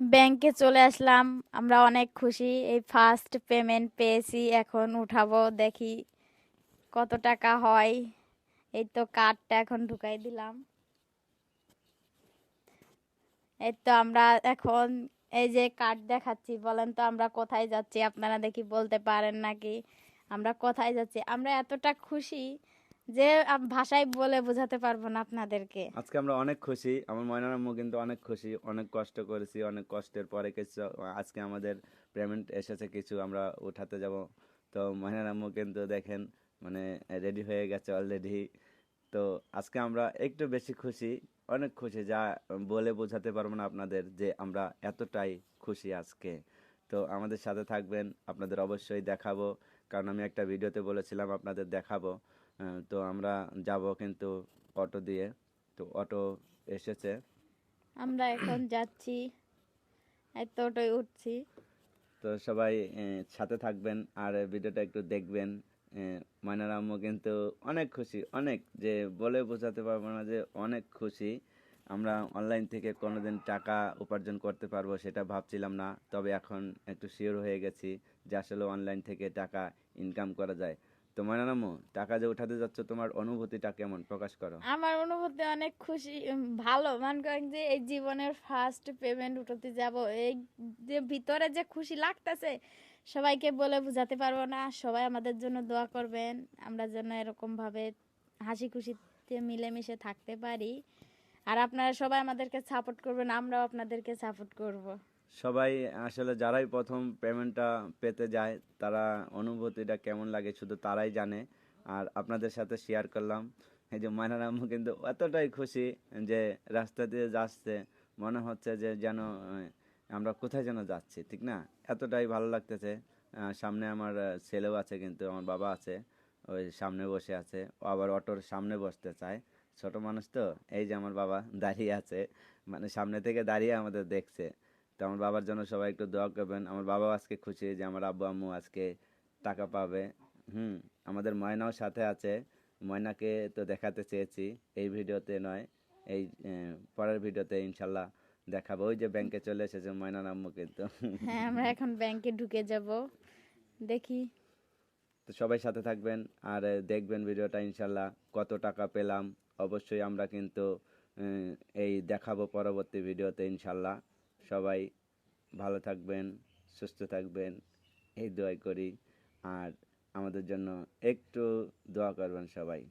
ব্যাংকে চলে আসলাম। আমরা অনেক খুশি। এই ফার্স্ট পেমেন্ট পেয়েছি। এখন উঠাবো। দেখি কত টাকা হয়। এই তো কার্ডটা এখন ঢুকাই দিলাম। এই তো আমরা এখন এই যে কার্ড দেখাচ্ছি, বলেন তো আমরা কোথায় যাচ্ছি? আপনারা দেখি বলতে পারেন নাকি? আমরা কোথায় যাচ্ছি? আমরা এতটা খুশি যে ভাষায় বলে বোঝাতে পারব না আপনাদেরকে। আজকে আমরা অনেক খুশি, আমার ময়নার আম্মু কিন্তু অনেক খুশি, অনেক কষ্ট করেছি, অনেক কষ্টের পরে কিছু, আজকে আমাদের পেমেন্ট এসেছে কিছু, আমরা উঠাতে যাব। তো ময়নার আম্মু কিন্তু দেখেন মানে রেডি হয়ে গেছে অলরেডি তো আজকে আমরা একটু বেশি খুশি, অনেক খুশি, যা বলে বোঝাতে পারব না আপনাদের যে আমরা এতটাই খুশি আজকে। তো আমাদের সাথে থাকবেন, আপনাদের অবশ্যই দেখাবো, কারণ আমি একটা ভিডিওতে বলেছিলাম আপনাদের দেখাবো। তো আমরা যাব কিন্তু অটো দিয়ে। তো অটো এসেছে। আমরা এখন যাচ্ছি। এই তো অটোয় উঠছি। তো সবাই সাথে থাকবেন আর ভিডিওটা একটু দেখবেন। আহ, ময়নার আম্মু কিন্তু অনেক খুশি অনেক যে বলে বোঝাতে পারব না যে অনেক খুশি। আমরা অনলাইন থেকে কোনোদিন টাকা উপার্জন করতে পারব সেটা ভাবছিলাম না তবে এখন একটু শিওর হয়ে গেছি যে আসলে অনলাইন থেকে টাকা ইনকাম করা যায়। তো ময়নার আম্মু টাকা যে উঠাতে যাচ্ছ, তোমার অনুভূতিটা কেমন? প্রকাশ করো। আমার অনুভূতি অনেক খুশি ভালো। মনে করেন যে এই জীবনের ফার্স্ট পেমেন্ট উঠাতে যাব, এই যে ভিতরে যে খুশি লাগতেছে, সবাইকে বলে বোঝাতে পারব না। সবাই আমাদের জন্য দোয়া করবেন। আমরা যেন এরকম ভাবে হাসি খুশিতে মিলেমিশে থাকতে পারি। আর আপনারা সবাই আমাদেরকে সাপোর্ট করবেন, আমরাও আপনাদেরকে সাপোর্ট করব। সবাই আসলে যারাই প্রথম পেমেন্টটা পেতে যায়, তারা অনুভূতিটা কেমন লাগে শুধু তারাই জানে। আর আপনাদের সাথে শেয়ার করলাম। এই যে ময়নার আম্মু কিন্তু এতটাই খুশি যে রাস্তা দিয়ে যাচ্ছে। মনে হচ্ছে যে যেন আমরা কোথায় যেন যাচ্ছি, ঠিক না? এতটাই ভালো লাগতেছে। সামনে আমার ছেলেও আছে কিন্তু, আমার বাবা আছে, ওই সামনে বসে আছে। ও আবার অটোর সামনে বসতে চায়। ছোট মানুষ তো, এই যে আমার বাবা দাঁড়িয়ে আছে। মানে সামনে থেকে দাঁড়িয়ে আমাদের দেখছে। তো আমার বাবার জন্য সবাই একটু দোয়া করবেন। আমার বাবাও আজকে খুশি যে আমার আব্বু আম্মু আজকে টাকা পাবে। হুম আমাদের ময়নাও সাথে আছে। ময়নাকে তো দেখাতে চেয়েছি। এই ভিডিওতে নয় এই পরের ভিডিওতে ইনশাল্লাহ দেখাবো। ওই যে ব্যাংকে চলে এসেছে ময়নার আম্মু কিন্তু। হ্যাঁ আমরা এখন ব্যাংকে ঢুকে যাব। দেখি। তো সবাই সাথে থাকবেন আর দেখবেন ভিডিওটা ইনশাল্লাহ কত টাকা পেলাম। অবশ্যই আমরা কিন্তু এই দেখাবো পরবর্তী ভিডিওতে ইনশাল্লাহ। সবাই ভালো থাকবেন, সুস্থ থাকবেন, এই দোয়াই করি। আর আমাদের জন্য একটু দোয়া করবেন সবাই।